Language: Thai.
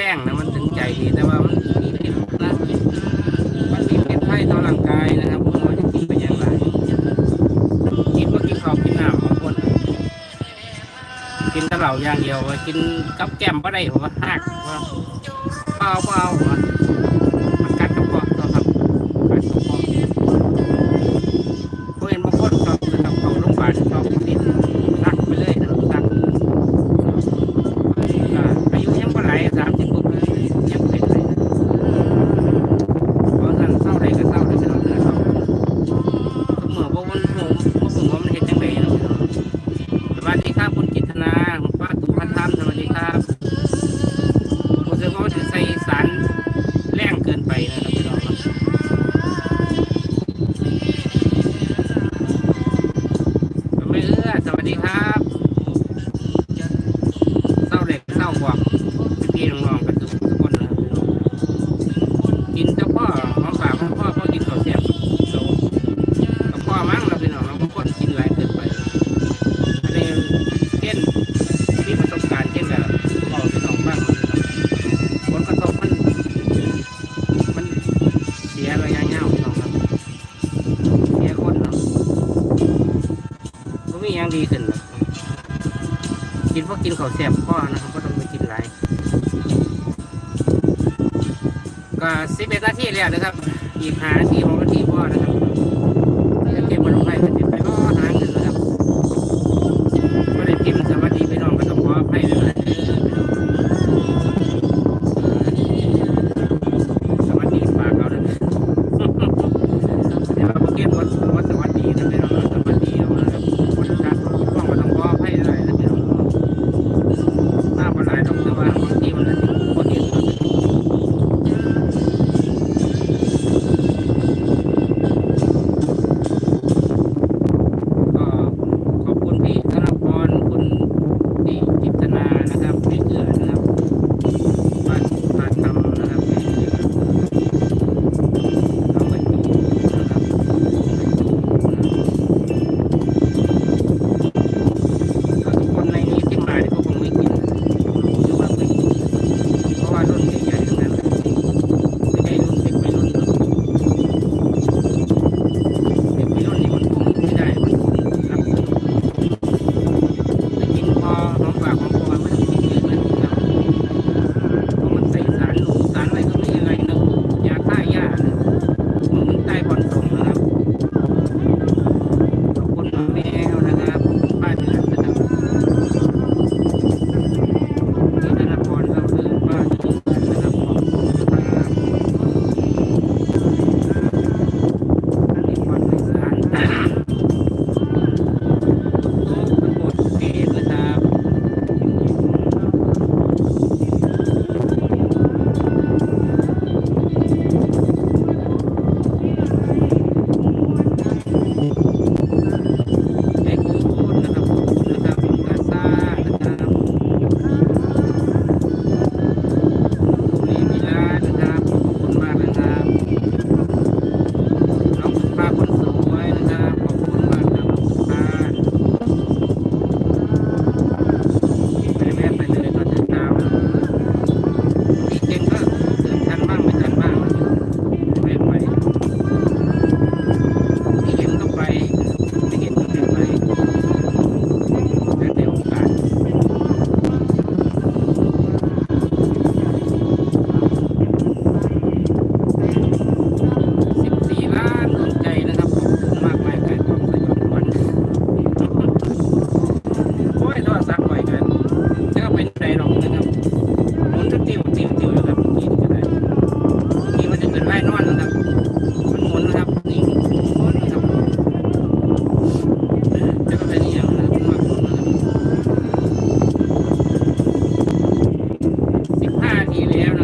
แรงนะมันถึงใจดีแต่ว่ามันมีเป็นะมันมีพิษไพ่ต่อร่างกายนะครับมันหมอจะกินไปอย่างไรกินก็กินข้าวกินน้ำบางคนกินตะเหล้าอย่างเดียวกินกับแก้มก็ได้ผมว่าหักว่าเปล่าเปล่า อนสวัสดีครับีอย่างดีขึ้นกินเพราะกินข้าวแซ่บพ่อนะครับก็ต้องไปกินหลายก็สิบเอ็ดนาทีแล้วนะครับอีกหาทีหกนาทีพ่อนะครับจะเก็บมาลงไปจะไปก็หางินนะครับก็ได้พิมพ์สวัสดีพี่นองก็ต้องขออภัยด้วยนะสวัสดีปากเขาเลยเดี๋ยวเาเก็บหมด 你连。